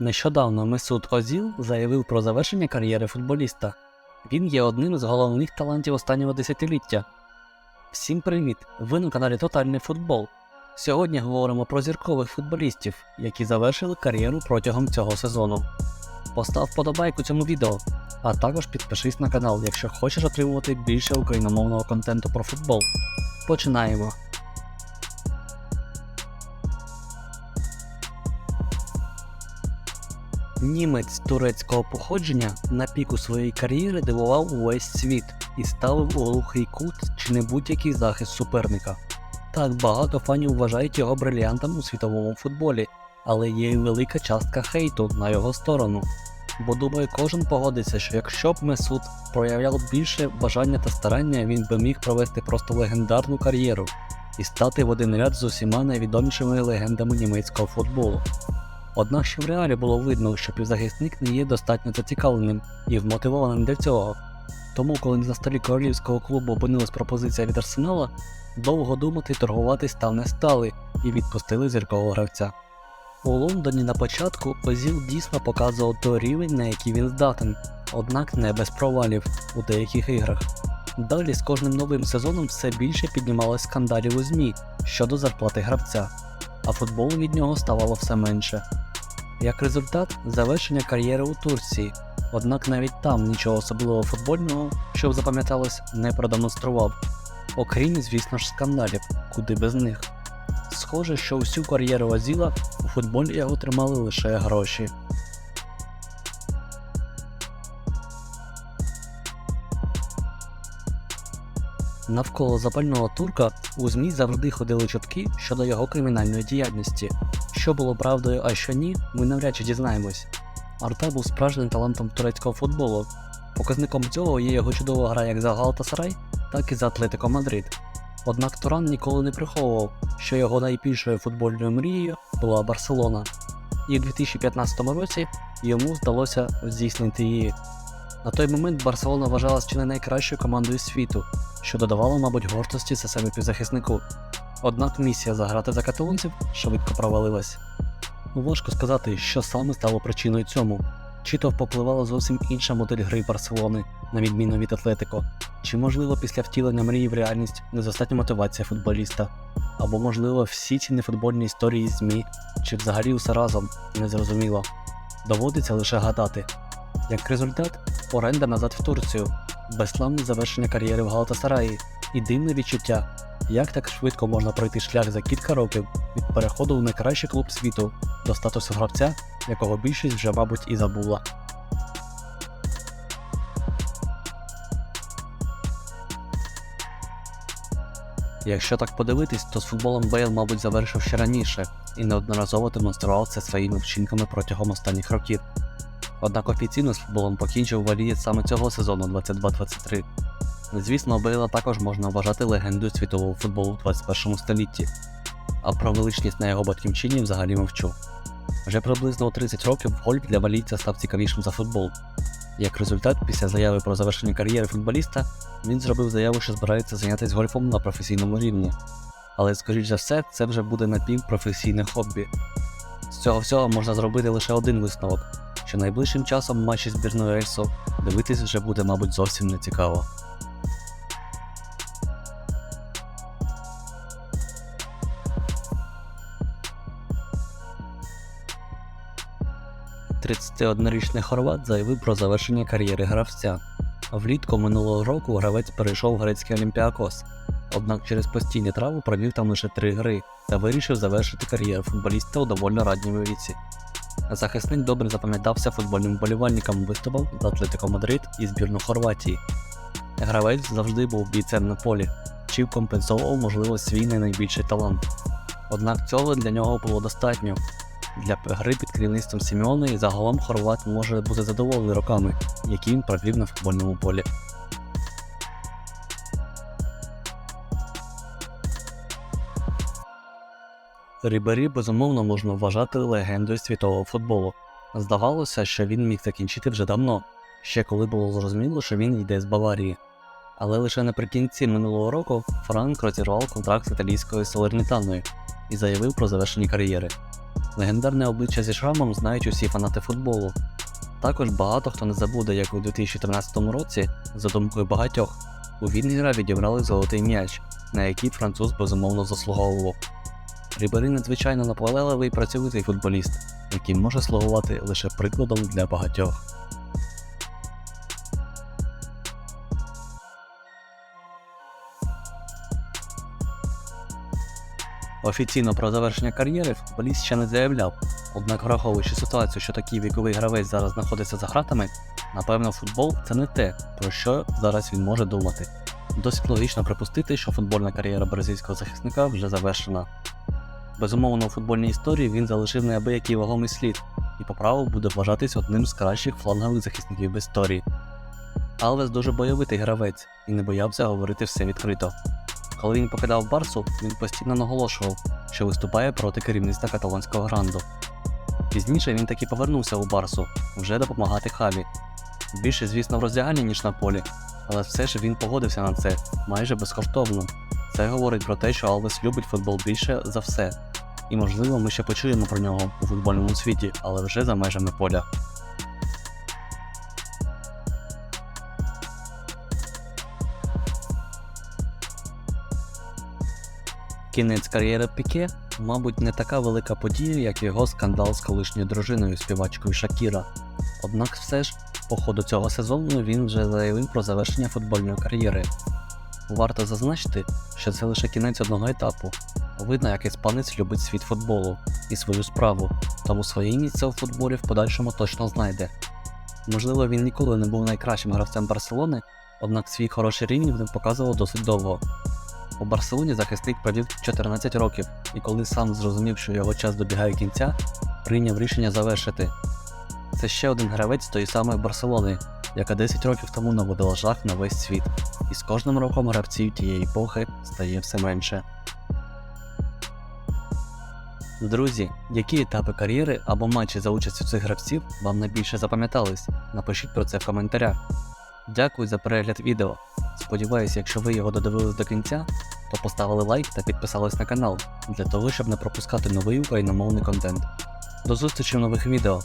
Нещодавно Месут Озіл заявив про завершення кар'єри футболіста. Він є одним з головних талантів останнього десятиліття. Всім привіт! Ви на каналі Тотальний футбол. Сьогодні говоримо про зіркових футболістів, які завершили кар'єру протягом цього сезону. Постав вподобайку цьому відео, а також підпишись на канал, якщо хочеш отримувати більше україномовного контенту про футбол. Починаємо. Німець турецького походження на піку своєї кар'єри дивував увесь світ і ставив у глухий кут чи не будь-який захист суперника. Так багато фанів вважають його бриліантом у світовому футболі, але є й велика частка хейту на його сторону. Бо думаю, кожен погодиться, що якщо б Месут проявляв більше бажання та старання, він би міг провести просто легендарну кар'єру і стати в один ряд з усіма найвідомішими легендами німецького футболу. Однак ще в реалі було видно, що півзахисник не є достатньо зацікавленим і вмотивованим для цього. Тому, коли на столі королівського клубу опинилась пропозиція від Арсенала, довго думати торгуватись там не стали і відпустили зіркового гравця. У Лондоні на початку Озіл дійсно показував той рівень, на який він здатен, однак не без провалів у деяких іграх. Далі з кожним новим сезоном все більше піднімалось скандалів у ЗМІ щодо зарплати гравця, а футболу від нього ставало все менше. Як результат, завершення кар'єри у Турції, однак навіть там нічого особливого футбольного, що запам'яталось, не продемонстрував, окрім, звісно ж, скандалів, куди без них. Схоже, що всю кар'єру Азіла у футболі його тримали лише гроші. Навколо запального турка у ЗМІ завжди ходили чутки щодо його кримінальної діяльності. Що було правдою, а що ні, ми навряд чи дізнаємось. Арта був справжнім талантом турецького футболу. Показником цього є його чудова гра як за Галатасарай, так і за Атлетико Мадрид. Однак Туран ніколи не приховував, що його найбільшою футбольною мрією була Барселона, і в 2015 році йому вдалося здійснити її. На той момент Барселона вважалась чи не найкращою командою світу, що додавало, мабуть, гордості за себе півзахиснику. Однак місія заграти за каталонців швидко провалилась. Важко сказати, що саме стало причиною цьому. Чи то попливала зовсім інша модель гри Барселони, на відміну від Атлетико, чи можливо після втілення мрії в реальність недостатня мотивація футболіста, або можливо всі ці нефутбольні історії ЗМІ, чи взагалі усе разом незрозуміло. Доводиться лише гадати. Як результат, оренда назад в Турцію, безславне завершення кар'єри в Галатасараї і дивне відчуття, як так швидко можна пройти шлях за кілька років від переходу в найкращий клуб світу до статусу гравця, якого більшість вже, мабуть, і забула. Якщо так подивитись, то з футболом Бейл, мабуть, завершив ще раніше і неодноразово демонстрував це своїми вчинками протягом останніх років. Однак офіційно з футболом покінчив валієць саме цього сезону 22-23. Звісно, Бейла також можна вважати легендою світового футболу в 21 столітті, а про величність на його батьківщині взагалі мовчу. Вже приблизно у 30 років гольф для валійця став цікавішим за футбол. Як результат, після заяви про завершення кар'єри футболіста, він зробив заяву, що збирається зайнятися гольфом на професійному рівні. Але, скоріш за все, це вже буде напівпрофесійне хобі. З цього всього можна зробити лише один висновок, що найближчим часом матчі збірної Ельсу дивитись вже буде, мабуть, зовсім не цікаво. – 31-річний хорват заявив про завершення кар'єри гравця. Влітку минулого року гравець перейшов в грецький Олімпіакос, однак через постійні травми провів там лише три гри та вирішив завершити кар'єру футболіста у доволі ранньому віці. Захисник добре запам'ятався футбольним вболівальникам виступав за Атлетико Мадрид і збірну Хорватії. Гравець завжди був бійцем на полі, чим компенсував, можливо, свій не найбільший талант. Однак цього для нього було достатньо. Для гри під керівництвом Сімеона і загалом хорват може бути задоволений роками, які він провів на футбольному полі. Рібері безумовно можна вважати легендою світового футболу. Здавалося, що він міг закінчити вже давно, ще коли було зрозуміло, що він йде з Баварії. Але лише наприкінці минулого року Франк розірвав контракт з італійською Салернітаною і заявив про завершення кар'єри. Легендарне обличчя зі шрамом знають усі фанати футболу. Також багато хто не забуде, як у 2013 році, за думкою багатьох, у Вінгера відібрали золотий м'яч, на який француз безумовно заслуговував. Рібери надзвичайно наполегливий і працьовитий футболіст, який може слугувати лише прикладом для багатьох. Офіційно про завершення кар'єри футболіст ще не заявляв, однак враховуючи ситуацію, що такий віковий гравець зараз знаходиться за гратами, напевно, футбол це не те, про що зараз він може думати. Досить логічно припустити, що футбольна кар'єра бразильського захисника вже завершена. Безумовно, у футбольній історії він залишив неабиякий вагомий слід і по праву буде вважатись одним з кращих флангових захисників в історії. Алвес дуже бойовитий гравець і не боявся говорити все відкрито. Коли він покидав Барсу, він постійно наголошував, що виступає проти керівництва каталонського гранду. Пізніше він таки повернувся у Барсу, вже допомагати Хаві. Більше, звісно, в роздяганні, ніж на полі, але все ж він погодився на це майже безкоштовно. Це говорить про те, що Алвес любить футбол більше за все. І можливо ми ще почуємо про нього у футбольному світі, але вже за межами поля. Кінець кар'єри Піке, мабуть, не така велика подія, як його скандал з колишньою дружиною співачкою Шакіра. Однак все ж, по ходу цього сезону він вже заявив про завершення футбольної кар'єри. Варто зазначити, що це лише кінець одного етапу. Видно, як іспанець любить світ футболу і свою справу, тому своє місце у футболі в подальшому точно знайде. Можливо, він ніколи не був найкращим гравцем Барселони, однак свій хороший рівень він показував досить довго. У Барселоні захисник провів 14 років, і коли сам зрозумів, що його час добігає кінця, прийняв рішення завершити. Це ще один гравець тої самої Барселони, яка 10 років тому наводила жах на весь світ, і з кожним роком гравців тієї епохи стає все менше. Друзі, які етапи кар'єри або матчі за участю цих гравців вам найбільше запам'ятались? Напишіть про це в коментарях. Дякую за перегляд відео. Сподіваюсь, якщо ви його додивились до кінця, то поставили лайк та підписались на канал для того, щоб не пропускати новий україномовний контент. До зустрічі в нових відео!